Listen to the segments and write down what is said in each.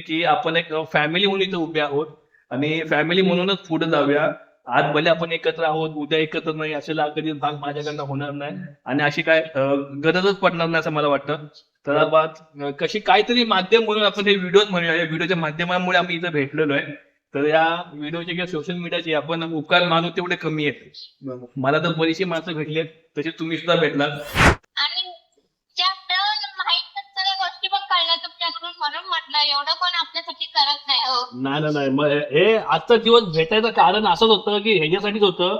की आपण एक फॅमिली म्हणून इथे उभे आहोत. आणि फॅमिली म्हणूनच पुढे जाऊया. आज भले आपण एकत्र आहोत उद्या एकत्र नाही असेला कधी भाग माझ्याकडनं होणार नाही. आणि अशी काय गरजच पडणार नाही असं मला वाटतं. तर कशी काहीतरी माध्यम म्हणून आपण हे व्हिडिओ म्हणूया. या व्हिडिओच्या माध्यमामुळे आम्ही इथं भेटलेलो आहे. तर या व्हिडिओचे किंवा सोशल मीडियाचे आपण उपकार मानू तेवढे कमी आहेत. मला तर बरीचशी माणसं भेटली आहेत. तसे तुम्ही सुद्धा भेटलात. म्हटलं एवढं कोण आपल्यासाठी करत नाही हो. नाही नाही, नाही. मग हे आजचा दिवस भेटायचं कारण असंच होतं की ह्याच्यासाठीच होतं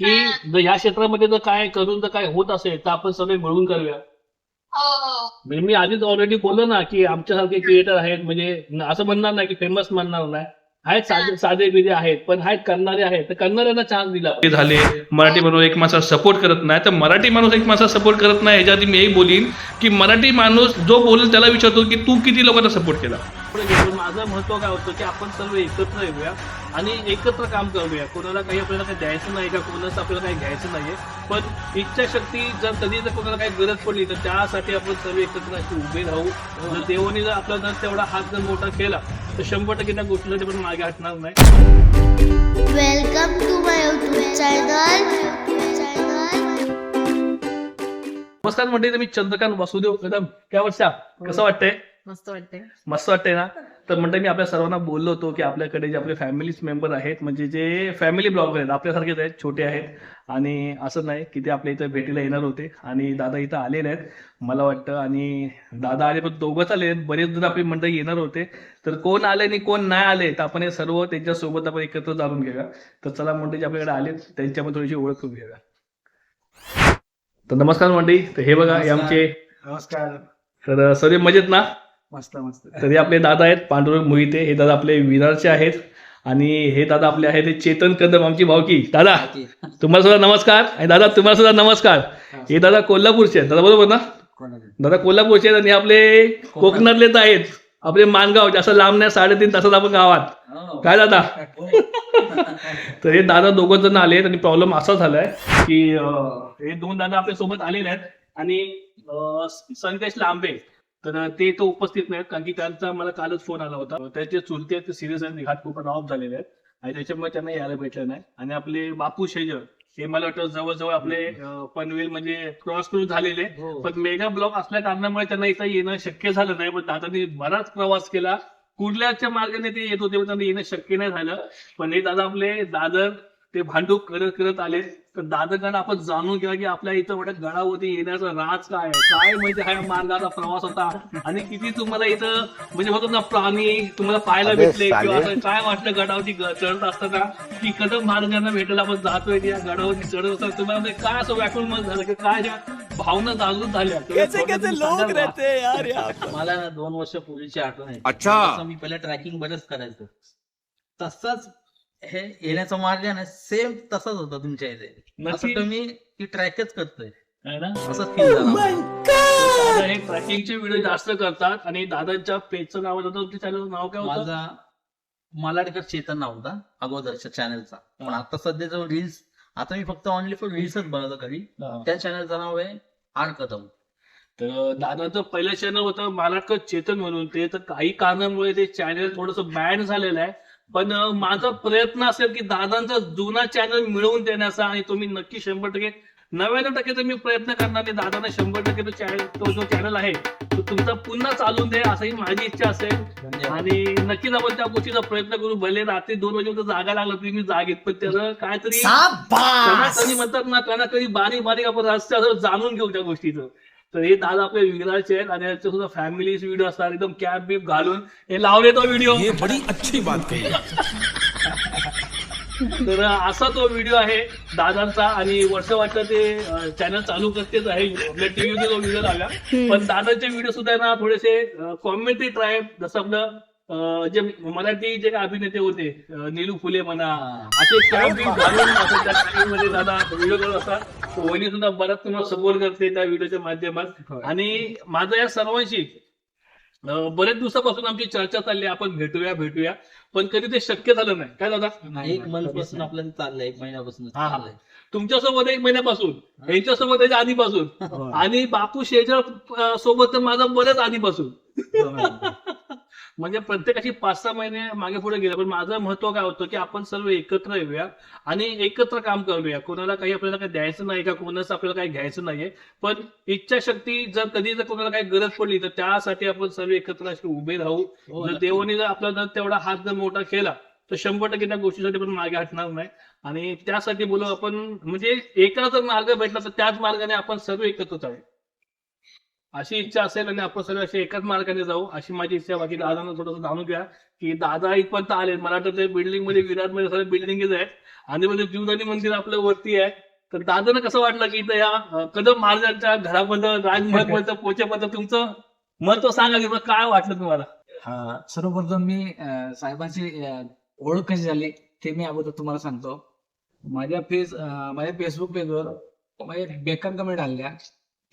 की जर ह्या क्षेत्रामध्ये जर काय करून जर काय होत असेल तर आपण सगळे मिळून करूया. हो हो. म्हणजे मी आधीच ऑलरेडी बोललो ना की आमच्यासारखे क्रिएटर आहेत म्हणजे न- असं म्हणणार नाही की फेमस म्हणणार नाही. आहेत साधे साधे बिधे आहेत पण आहेत करणारे आहेत. तर करणाऱ्यांना चान्स दिला झाले. मराठी माणूस एक माणसाला सपोर्ट करत नाही. तर मराठी माणूस एक माणसाला सपोर्ट करत नाही ह्याच्याआधी मी हेही बोलीन की मराठी माणूस जो बोलेल त्याला विचारतो की तू किती लोकांना सपोर्ट केला? माझं महत्त्व काय होतं की आपण सर्व एकत्र येऊया आणि एकत्र काम करूया. कोणाला काही आपल्याला काही द्यायचं नाही का? कोणाचं आपल्याला काही घ्यायचं नाहीये. पण इच्छाशक्ती जर कधी जर कोणाला काही गरज पडली तर त्यासाठी आपण सर्व एकत्र अशी उभे राहू. जर देवाने जर आपला जर तेवढा हात जर मोठा केला तर शंभर टक्के त्या गोष्टीला ते पण मागे हटणार नाही. To my YouTube channel. नमस्कार म्हणते मी चंद्रकांत वासुदेव कदम. काय वर्षा? कसं वाटतंय? मस्त वाटते मस्त वाटतंय ना? तर म्हणते मी आपल्या सर्वांना बोललो होतो की आपल्याकडे जे आपले फॅमिलीज मेंबर आहेत म्हणजे जे फॅमिली ब्लॉगर आहेत आपल्यासारखेच आहेत छोटे आहेत. आणि असं नाही की ते आपल्या इथं भेटीला येणार होते आणि दादा इथं आलेले आहेत मला वाटतं. आणि दादा आले पण दोघंच आले आहेत बरेच जण आपली मंडळी येणार होते. तर कोण आले आणि कोण नाही आले तर आपण हे सर्व त्यांच्यासोबत आपण एकत्र जाणून घेऊया. तर चला मंडळी जे आपल्याकडे आले त्यांच्यामध्ये थोडीशी ओळख करून घेऊया. तर नमस्कार मंडळी. तर हे बघा हे आमचे नमस्कार. तर सर्व मजेत ना? मस्त मस्त. तरी आपले दादा आहेत पांडुरंग मोहिते हे दादा आपले विरारचे आहेत. आणि हे दादा आपले आहेत ते चेतन कदम आमची भावकी. दादा तुम्हाला सुद्धा नमस्कार. आणि दादा तुम्हाला सुद्धा नमस्कार. हे दादा कोल्हापूरचे आहेत. दादा बरोबर ना? दादा कोल्हापूरचे आहेत आणि आपले कोकणातलेच आहेत. आपले मानगाव असं लांब नाही साडेतीन तासात आपण गावात. काय दादा? तर हे दादा दोघं जण आले आणि प्रॉब्लेम असा झालाय की हे दोन दादा आपल्यासोबत आलेले आहेत. आणि अं, संदेश लांबे. तर ते तो उपस्थित नाहीत कारण की त्यांचा मला कालच फोन आला होता. त्याचे चुलते ते सिरियस आहेत घाट खूप ऑफ झालेले आहेत. आणि त्याच्यामुळे त्यांना यायला भेटलं नाही. आणि आपले बापू शेजर हे मला वाटतं जवळजवळ आपले पनवेल म्हणजे क्रॉस करून झालेले. पण मेगा ब्लॉक असल्या कारणामुळे त्यांना इथं येणं शक्य झालं नाही. पण दादांनी बराच प्रवास केला. कुर्ल्याच्या मार्गाने ते येत होते पण त्यांना येणं शक्य नाही झालं. पण हे दादा आपले दादर ते भांडूप करत करत आले. तर दादरकडे आपण जाणून घ्या की आपल्या इथं मोठ्या गडावरती येण्याचा राज काय आहे? काय म्हणजे हा मार्गाचा प्रवास होता? आणि किती तुम्हाला इथं म्हणजे होतो ना प्राणी तुम्हाला पाहायला भेटले किंवा असं काय वाटलं गडावरती चढत असताना? की कदम महाराजांना भेटायला आपण जातोय की या गडावरती चढत असताना? तुम्हाला म्हणजे काय असं व्याकुळ मन झालं की काय भावना जागृत झाल्या? कैसे कैसे लोग रहते यार यहाँ पर? मला ना दोन वर्ष पूर्वीची आठवण आहे. मी पहिला ट्रॅकिंग बरंच करायचो. तसाच हे येण्याचा मार्ग आहे ना सेम तसाच होता तुमच्या इथे. असं तुम्ही की ट्रॅकच करतोय. आहे ना? असंच फील झालं. मला. दादा हे ट्रॅकिंगचे व्हिडिओ जास्त करतात आणि दादांच्या पेजचं नाव होतं तुमच्या चॅनलचं नाव काय होतं? माझा मलाडकर चेतन नाव होता अगोदरच्या चॅनलचा पण आता सध्या जो रील्स आता मी फक्त ऑनली फॉर रील्सच बनवतो घरी. हा. त्या चॅनलचं नाव आहे आर कदम तर दादाचं पहिलं चॅनल होतं मालाडकर चेतन म्हणून. ते तर काही कारणामुळे ते चॅनल थोडस बॅन झालेलं आहे. पण माझा प्रयत्न असेल की दादांचा जुना चॅनल मिळवून देण्याचा आणि तुम्ही नक्की शंभर टक्के नव्याण्णव टक्के तर मी प्रयत्न करणार नाही. दादांना शंभर टक्के तो चॅनल तो जो चॅनल आहे तो तुमचा पुन्हा चालून दे असंही माझी इच्छा असेल. आणि नक्कीच आपण त्या गोष्टीचा प्रयत्न करू. भले रात्री दोन वाजेपर्यंत जागा लागला तरी मी जागेत पण त्याचं काहीतरी त्यांना कधी म्हणतात ना त्यांना कधी बारीक बारीक आपण रस्त्यावर जाणून घेऊ त्या गोष्टीचं. तर हे दादा आपले विराचे आहेत आणि याच्या सुद्धा फॅमिली व्हिडिओ असतात. एकदम कॅप बीप घालून हे लावले तो व्हिडिओ ये बड़ी अच्छी बात कही तर असा तो व्हिडिओ आहे दादांचा आणि वर्ष वाटतं ते चॅनल चालू करतेच आहे. आपल्या टीव्हीवर तो व्हिडिओ लागला पण दादाचे व्हिडिओ सुद्धा ना थोडेसे कॉमेडी ट्राईब जसं आपलं जे मराठी जे काही अभिनेते होते नीलू फुले म्हणा असे कॅप बीप घालून असं त्या channel मध्ये दादा व्हिडिओ करत असतात. वहिनी सुद्धा बराच तुम्हाला सपोर्ट करते त्या व्हिडिओच्या माध्यमात. आणि माझं या सर्वांशी बरेच दिवसापासून आमची चर्चा चालली आपण भेटूया भेटूया. पण कधी ते शक्य झालं नाही. काय दादा? एक मंथपासून आपल्याला चाललंय एक महिन्यापासून. चाललंय. तुमच्यासोबत एक महिन्यापासून यांच्यासोबत त्याच्या आधीपासून. आणि बापू शेजर अं, सोबत तर माझा बरेच आधीपासून. म्हणजे प्रत्येकाची पाच सहा महिने मागे पुढे गेले. पण माझं महत्त्व काय होतं की आपण सर्व एकत्र येऊया आणि एकत्र काम करूया. कोणाला काही आपल्याला काही द्यायचं नाही का? कोणाचं आपल्याला काही घ्यायचं नाहीये. पण इच्छाशक्ती जर कधी जर कोणाला काही गरज पडली तर त्यासाठी आपण सर्व एकत्र असे उभे राहू. हो, जर. देवाने जर आपला जर तेवढा हात जर मोठा केला तर शंभर टक्के त्या गोष्टीसाठी पण मागे हटणार नाही. आणि त्यासाठी बोलू आपण म्हणजे एका जर मार्ग भेटला तर त्याच मार्गाने आपण सर्व एकत्र जाऊ. अशी इच्छा असेल आणि आपण सगळे असे एकाच मार्गाने जाऊ अशी माझी इच्छा बाकी दादांना थोडंसं जाणून घ्या की दादा इथपर्यंत आले मला वाटतं ते बिल्डिंगमध्ये विराटमध्ये सगळ्या बिल्डिंगच आहेत. आणि म्हणजे जीवदानी मंदिर आपल्या वरती आहे. तर दादांना कसं वाटलं की इथं या कदम महाराजांच्या घराबद्दल राजमहालबद्दल पोचेबद्दल तुमचं महत्त्व सांगा की काय वाटलं तुम्हाला? हा सर्वप्रथम मी साहेबांची ओळख कशी झाली ते मी अगोदर तुम्हाला सांगतो. माझ्या फेस माझ्या फेसबुक पेजवर माझ्या बेकार कमेंट आल्या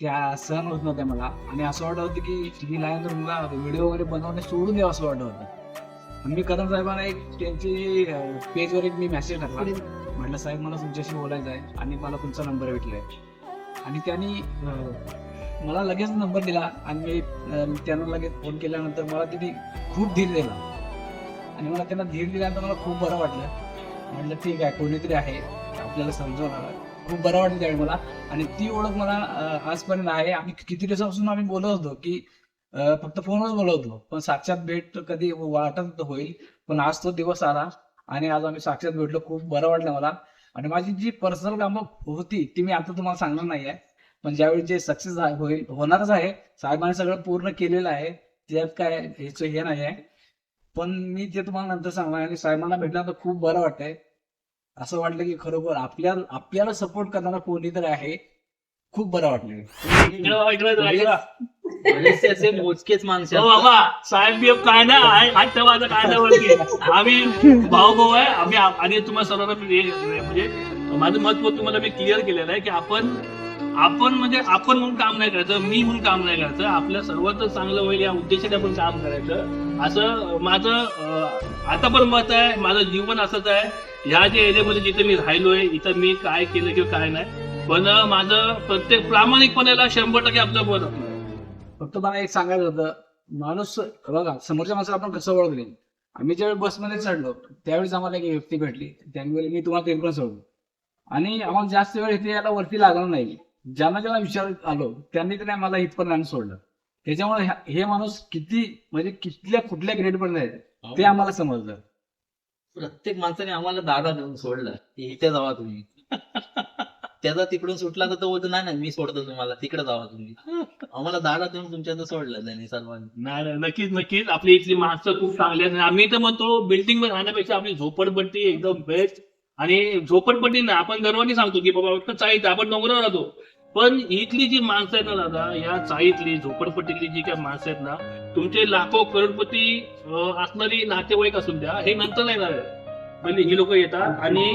त्या सहन होत नव्हत्या मला. आणि असं वाटत होतं की ही लाईन मला व्हिडिओ वगैरे बनवणे सोडून द्यावं असं वाटत होतं. मी कदम साहेबांना एक त्यांची पेजवर एक मी मेसेज टाकला. म्हटलं साहेब मला तुमच्याशी बोलायचं आहे आणि मला तुमचा नंबर भेटलाय. आणि त्यांनी मला लगेच नंबर दिला आणि मी त्यांना लगेच फोन केल्यानंतर मला त्यांनी खूप धीर दिला. आणि मला त्यांना धीर दिल्यानंतर मला खूप बरं वाटलं. म्हटलं ठीक आहे कोणीतरी आहे आपल्याला समजवणार खूप बरं वाटलं त्यावेळी मला. आणि ती ओळख मला आजपर्यंत आहे. आम्ही किती दिवसापासून आम्ही बोलत होतो की फक्त फोनवर बोलत होतो. पण साक्षात भेट कधी वाटत होईल. पण आज तो दिवस आला आणि आज आम्ही साक्षात भेटलो. खूप बरं वाटलं मला. आणि माझी जी पर्सनल कामं होती ती मी आता तुम्हाला सांगणार नाही आहे. पण ज्यावेळी जे सक्सेस होईल होणारच आहे. साहेबांनी सगळं पूर्ण केलेलं आहे. त्यात काय ह्याचं हे नाही आहे. पण मी ते तुम्हाला नंतर सांगणार आणि साहेबांना भेटल्यानंतर खूप बरं वाटतंय. असं वाटलं की खरोखर आपल्या आपल्याला सपोर्ट करणारा कोणीतरी आहे. खूप बरं वाटलं. असे मोजकेच माणसे हो. बाबा साहेब काय ना आता काय नाही वरती. आम्ही भाऊ भाऊ आहे आम्ही आणि तुम्हाला सर्वांना मी म्हणजे माझं महत्त्व तुम्हाला मी क्लिअर केलेलं आहे की आपण आपण म्हणजे आपण म्हणून काम नाही करायचं मी म्हणून काम नाही करायचं आपल्या सर्वात चांगलं होईल या उद्देशाने आपण काम करायचं. असं माझं आता पण मत आहे माझं जीवन असंच आहे. ह्या जे एरियामध्ये जिथे मी राहिलोय इथं मी काय केलं किंवा काय नाही. पण माझं प्रत्येक प्रामाणिकपणाला शंभर टक्के आपलं मत फक्त मला एक सांगायचं होतं माणूस बघा समोरच्या माणसाला आपण कसं ओळखले? आम्ही ज्यावेळी बसमध्ये चढलो त्यावेळेस आम्हाला एक व्यक्ती भेटली. त्यांनी मी तुम्हाला तिकडून सोडलो आणि आम्हाला जास्त वेळ इथे याला वरती लागणार नाही. ज्यांना ज्यांना विचार आलो त्यांनी त्याने आम्हाला इथपर्यंत आणून सोडलं. त्याच्यामुळे हे माणूस किती म्हणजे कितल्या कुठल्या ग्रेड पर्यंत आहे ते आम्हाला समजलं. प्रत्येक माणसाने आम्हाला दादा देऊन सोडलं की इथे जावा तुम्ही. त्याचा तिकडून सुटला तर तो बोलतो नाही नाही मी सोडतो तुम्हाला तिकडे जावा तुम्ही. आम्हाला दादा देऊन तुमच्या सोडलं त्यांनी सर्वांनी. नाही नाही, नक्कीच नक्कीच. आपली इथली माणसं खूप चांगली आहेत. आणि आम्ही तर म्हणतो बिल्डिंगमध्ये राहण्यापेक्षा आपली झोपडपट्टी एकदम बेस्ट आणि झोपडपट्टी ना आपण गर्वाने सांगतो की बाबा फक्त चाळीत आपण डोंगरावर राहतो. पण इथली जी माणसं आहेत ना दादा या चाळीतली झोपडपट्टीतली जी काही माणसं आहेत ना तुमचे लाखो करोडपती असणारी नातेवाईक असून द्या हे नंतर नाही. पहिले ही लोक येतात आणि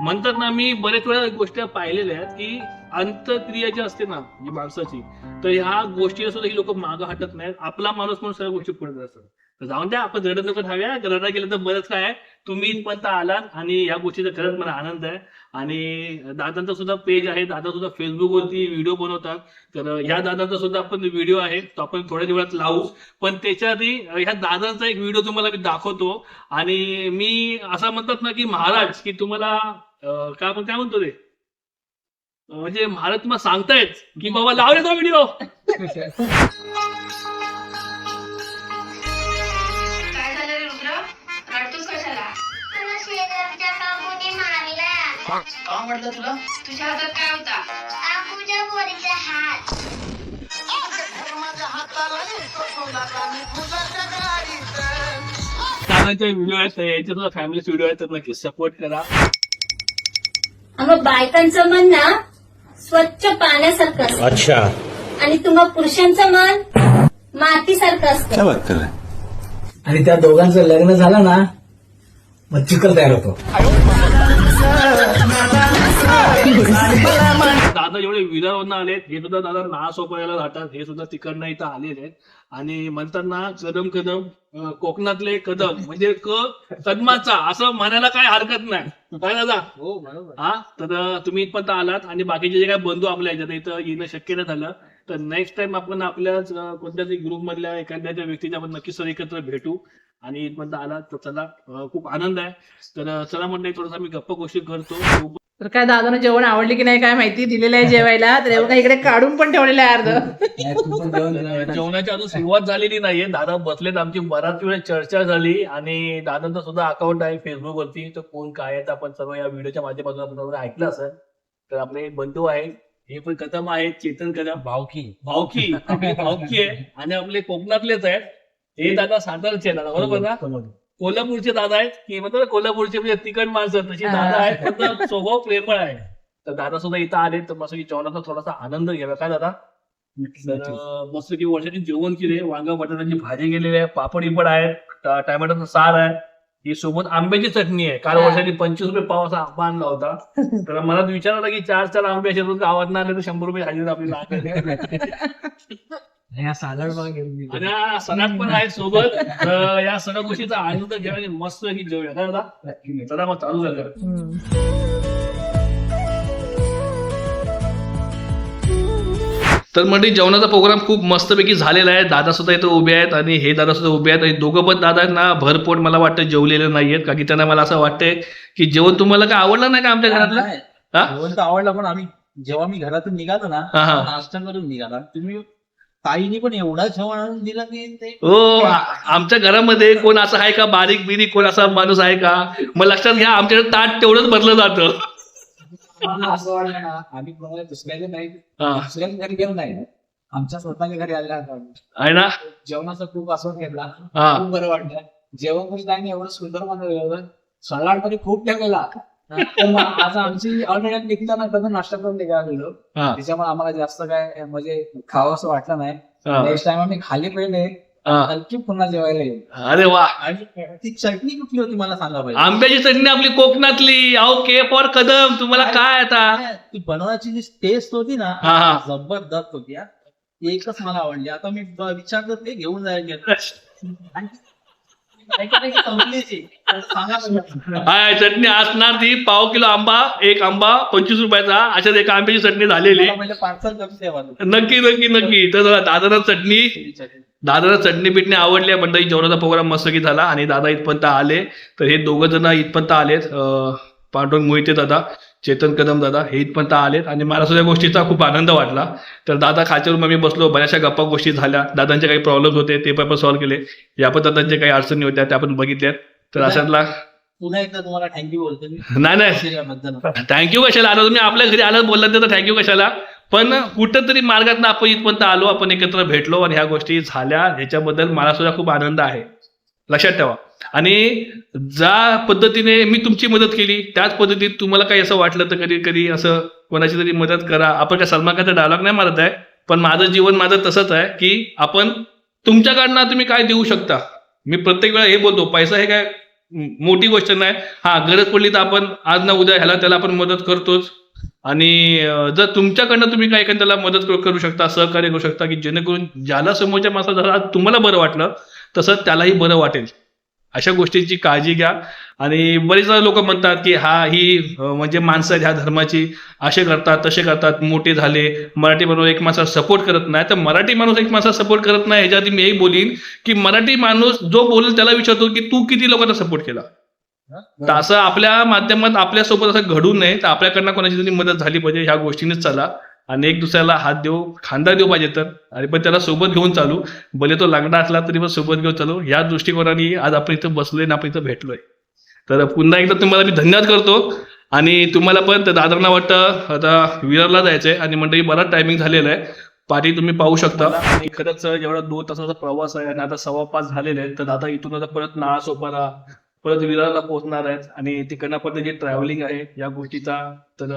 म्हणतात ना मी बरेच वेळा गोष्टी पाहिलेल्या आहेत की अंतक्रिया जी असते ना जी माणसाची तर ह्या गोष्टी सुद्धा ही लोक मागं हटत नाहीत. आपला माणूस म्हणून सगळ्या गोष्टी पुढे असतात जाऊन द्या आपण रडत नको थांबूया. रडा गेलं तर बरंच काय आहे. तुम्ही इथपर्यंत आलात आणि या गोष्टीचा खरंच मला आनंद आहे. आणि दादांचा सुद्धा पेज आहे. दादा सुद्धा फेसबुकवरती व्हिडिओ बनवतात. तर ह्या दादांचा सुद्धा आपण व्हिडिओ आहे. तो आपण थोड्या दिवसात लावू. पण त्याच्या आधी ह्या दादांचा एक व्हिडिओ तुम्हाला मी दाखवतो. आणि मी असं म्हणतात ना की महाराज की तुम्हाला काय आपण काय म्हणतो ते? म्हणजे महाराज तुम्हाला सांगतायत की बाबा लावले तो व्हिडिओ का म्हटलं तुला तुझ्या हातात काय होता काकूच्या पोरीचा हात दादांचे व्हिडिओ आहेत याचे सुद्धा फॅमिली व्हिडिओ आहेत तर नक्की सपोर्ट करा. मग बायकांचं मन ना स्वच्छ पाण्यासारखं असतं. अच्छा. आणि तुम्हा पुरुषांचं मन मातीसारखं असतं. बात कर आणि त्या दोघांचं लग्न झालं ना मग चिकल तयार होतो. दादा जेवढे विरावरनं आलेत. हे सुद्धा दादा नाव सोपायला राहतात. हे सुद्धा तिकडनं इथं आलेले आहेत. आणि म्हणतात ना कदम कदम कोकणातले कदम म्हणजे क कदमाचा असं म्हणायला काय हरकत नाही. काय दादा? हो बरोबर. हा? तर तुम्ही इथपर्यंत आलात आणि बाकीचे जे काही बंधू आपल्या ह्याच्यात इथं येणं शक्य नाही झालं. तर नेक्स्ट टाइम आपण आपल्याच अं, कोणत्या तरी ग्रुप मधल्या एखाद्या त्या व्यक्तीच्या आपण नक्कीच सर एकत्र भेटू. आणि इथपर्यंत आला तर चला खूप आनंद आहे. तर चला म्हणते थोडासा मी गप्पा गोष्टी करतो. तर काय दादानं जेवण आवडले की नाही काय माहिती? दिलेलं आहे जेवायला. तर एवढं इकडे काढून पण ठेवलेलं आहे अर्ध. जेवणाची अजून सुरुवात झालेली नाहीये. दादा बसलेत आमची बराच वेळ चर्चा झाली आणि दादांचं सुद्धा अकाउंट आहे फेसबुक वरती तर कोण काय आहे तर आपण सर्व या व्हिडिओच्या माध्यमातून आपण सर्व ऐकलं असेल. तर आपले बंधू आहेत. हे पण कदम आहेत. चेतन कदम भावकी. भावकी. आपली भावकी आहे. आणि आपले कोकणातलेच आहेत. हे दादा सातारचे आहे दादा बरोबर ना? कोल्हापूरचे दादा आहेत. की म्हणतो ना कोल्हापूरचे म्हणजे तिकड माणसं. तशी दादा आहेत पण स्वभाव प्रेमळ आहे. तर दादा सुद्धा इथं आले तर मस्त की जेवणाचा थोडासा आनंद घ्यावा. काय दादा? तर मस्त की वर्षाची जेवण केले. वांगा बटाट्याची भाजी केलेली आहे. पापड इपड आहेत. ट- टोमॅटोचं सार आहे. ही सोबत आंब्याची चटणी आहे. काल. वर्षाने पंचवीस रुपये पावाचा आंबा आणला होता. तर मला विचारलं की चार चार आंबे असे रोज गावात आले तर शंभर रुपये हजेरी आपली ह्या सालाड. आणि हा सणात पण आहे सोबत. तर या सगळ्या गोष्टीचा आनंद घ्या आणि मस्त की जेवूया. काय दादा? चला मग चालू झालं. तर म्हणजे जेवणाचा प्रोग्राम खूप मस्तपैकी झालेला आहे. दादा सुद्धा इथं उभे आहेत आणि हे दादा सुद्धा उभे आहेत. आणि दोघं पण दादा आहेत ना भरपोट मला वाटतं जेवलेले नाहीयेत. का की त्यांना मला असं वाटतंय की जेवण तुम्हाला काय आवडलं नाही का आमच्या घरातलं? नाही, हा? जेवण तर आवडलं पण आम्ही जेव्हा मी घरातून निघालो ना हा, हा. नाश्ता करून निघाला. तुम्ही ताईनी पण एवढा जेवण आणून दिला की ते हो आ- आमच्या घरामध्ये कोण असं आहे का? बारीक बिरीक कोण असा माणूस आहे का? मग लक्षात घ्या आमच्याकडे ताट तेवढंच भरलं जातं. मला असं वाटलं ना आम्ही कोणाला दुसऱ्याच्या नाही हा, दुसऱ्याच्या घरी गेलो नाही. आमच्या स्वतःच्या घरी आल्या आहे ना? जेवणाचा खूप आस्वाद घेतला. हा. खूप बरं वाटलं. जेवण कशी नाही एवढं सुंदर बनवलं सलाडमध्ये खूप टाकलेला तर मग आज आमची ऑलरेडी निघताना कधी नाश्ता करून निघालेलो हा. त्याच्यामुळे आम्हाला जास्त काय म्हणजे खावं असं वाटलं नाही. हा, नेक्स्ट टाइम आम्ही खाली पहिले हा. हलकी पुन्हा जेवायला येईल. अरे वा. आणि ती चटणी कुठली होती मला सांगा पाहिजे आंब्याची चटणी आपली कोकणातली. अहो के फॉर कदम. तुम्हाला काय आता? ती बनवायची जी टेस्ट होती ना हा हा. जबरदस्त होती हा. ती एकच मला आवडली. आता मी ब- विचार करते घेऊन जायला बरं. हाय चटणी असणार ती पाव किलो आंबा एक आंबा पंचवीस रुपयाचा. अशाच एक आंब्याची चटणी झालेली नक्की नक्की नक्की. तर दादाला चटणी. दादाला चटणी पिटणी आवडली मंडळी जेवणाचा प्रोग्राम मस्त की झाला आणि दादा इथपर्यंत आले. तर हे दोघं जण इथपर्यंत आलेत. पांडुरंग मोहिते दादा. चेतन कदम दादा हे इथपर्यंत आलेत आणि मला सुद्धा गोष्टीचा खूप आनंद वाटला. तर दादा खाच्यावर मग मी बसलो बऱ्याचशा गप्पा गोष्टी झाल्या. दादांचे काही प्रॉब्लेम्स होते ते पण आपण सॉल्व्ह केले. या पण दादांच्या काही अडचणी होत्या त्या आपण बघितल्यात तर अशातला पुन्हा एकदा तुम्हाला थँक्यू बोलतो नाही नाही. थँक्यू कशाला? आता तुम्ही आपल्या घरी आलं बोलला तर थँक्यू कशाला? पण कुठंतरी मार्गात आपण इथपर्यंत आलो आपण एकत्र भेटलो आणि ह्या गोष्टी झाल्या. ह्याच्याबद्दल मला सुद्धा खूप आनंद आहे. लक्षात ठेवा. आणि ज्या पद्धतीने मी तुमची मदत केली त्याच पद्धतीत तुम्हाला काही असं वाटलं तर कधी कधी असं कोणाची तरी मदत करा. आपण काय सलमान खानचा डायलॉग नाही मारत आहे पण माझं जीवन माझं तसंच आहे की आपण तुमच्याकडनं तुम्ही काय देऊ शकता? मी प्रत्येक वेळा हे बोलतो पैसा हे काय मोठी गोष्ट नाही. हा गरज पडली तर आपण आज ना उद्या ह्याला त्याला आपण मदत करतोच. आणि जर तुमच्याकडनं तुम्ही काय एखाद्याला मदत करू- करू शकता सहकार्य करू शकता की जेणेकरून ज्याला समोरच्या माणसाला तुम्हाला बरं वाटलं तसं त्यालाही बरं वाटेल. अशा गोष्टींची काळजी घ्या. आणि बरेच लोक म्हणतात की हा ही म्हणजे माणसं आहेत ह्या धर्माची असे करतात तसे करतात मोठे झाले मराठी माणूस एक माणसाला सपोर्ट करत नाही. तर मराठी माणूस एक माणसाला सपोर्ट करत नाही ह्याच्याआधी मी एक बोलीन की मराठी माणूस जो बोलेल त्याला विचारतो की तू किती लोकांना सपोर्ट केला? तर असं आपल्या माध्यमात आपल्यासोबत असं घडू नये. तर आपल्याकडनं कोणाची तरी मदत झाली पाहिजे ह्या गोष्टीनेच चला. आणि एक दुसऱ्याला हात देऊ खांदा देऊ पाहिजे तर. आणि पण त्याला सोबत घेऊन चालू. भले तो लागणार असला तरी पण सोबत घेऊन चालू. या दृष्टिकोनाने आज आपण इथं बसलोय आणि आपण इथं भेटलोय. तर पुन्हा एकदा तुम्हाला मी धन्यवाद करतो. आणि तुम्हाला पण तर दादरना वाटतं आता विरारला जायचंय. आणि मंडळी बराच टायमिंग झालेला आहे. पाठी तुम्ही पाहू शकता. आणि खरंच एवढा दोन तासाचा प्रवास आहे आणि आता सव्वा पाच झालेले आहेत. तर दादा इथून आता परत नाळा सोपारा परत विरारला पोहोचणार आहेत. आणि तिकडनं परत जे ट्रॅव्हलिंग आहे या गोष्टीचा तर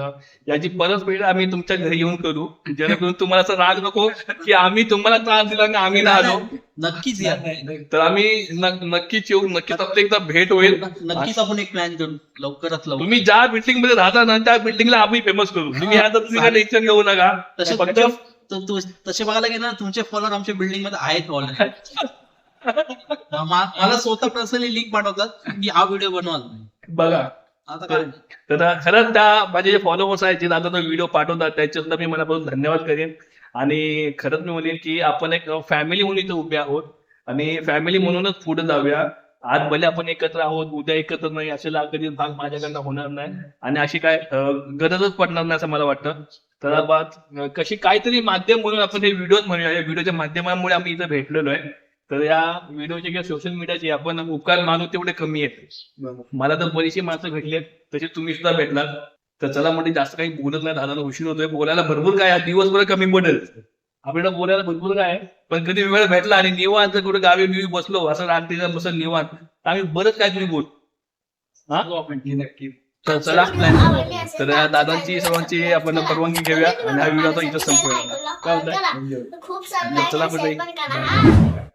याची परत वेळ आम्ही तुमच्या घरी येऊन करू. जेणेकरून तुम्हाला असं राग नको की आम्ही तुम्हाला त्रास दिला आणि आम्ही ना आलो. नक्कीच या. तर आम्ही नक्कीच येऊ. नक्कीच आपली एकदा भेट होईल. नक्कीच आपण एक प्लॅन करू. लवकरात लवकर. तुम्ही ज्या बिल्डिंगमध्ये राहता ना त्या बिल्डिंगला आम्ही फेमस करू. तुम्ही ह्या तुम्ही काय टेन्शन घेऊ नका. तसे बघायला गेलं ना तुमचे फॉलोअर आमच्या बिल्डिंगमध्ये आहेत ऑलरेडी मला स्वतः पर्सनली लिंक पाठवतात की हा व्हिडिओ बनवा तुम्ही. बघा. आता काय? तर खरंच त्या माझे जे फॉलोअर्स आहेत जे दादा व्हिडिओ पाठवतात त्याचे सुद्धा मी मनापासून धन्यवाद करेन. आणि खरंच मी म्हणेन की आपण एक फॅमिली म्हणून इथे उभे आहोत. आणि फॅमिली म्हणूनच पुढे जाऊया. आज भले आपण एकत्र आहोत उद्या एकत्र नाही असेला कधी भाग माझ्याकडनं होणार नाही. आणि अशी काय गरजच पडणार नाही असं मला वाटतं. तर कशी काहीतरी माध्यम म्हणून आपण हे व्हिडिओ म्हणूया. या व्हिडिओच्या माध्यमामुळे आम्ही इथे भेटलेलो आहे. तर या व्हिडिओचे किंवा सोशल मीडियाचे आपण उपकार मानू तेवढे कमी आहेत. मला तर बरीचशी माणसं भेटली आहेत. तसे तुम्ही सुद्धा भेटलात. तर चला म्हणजे जास्त काही बोलत नाही दादा उशीर होतोय. बोलायला भरपूर काय दिवसभर कमी पडेल. आपल्याला बोलायला भरपूर काय पण कधी वेळ भेटला आणि निवांत कुठे गावी बिवी बसलो असं रात्रीला बसल निवांत. तर आम्ही बरंच काय तुम्ही बोल. हा? नक्की. तर चला. तर या दादांची सर्वांची आपण परवानगी घेऊया. आणि हा व्हिडिओ आता इथं संपूया काय होतं चला like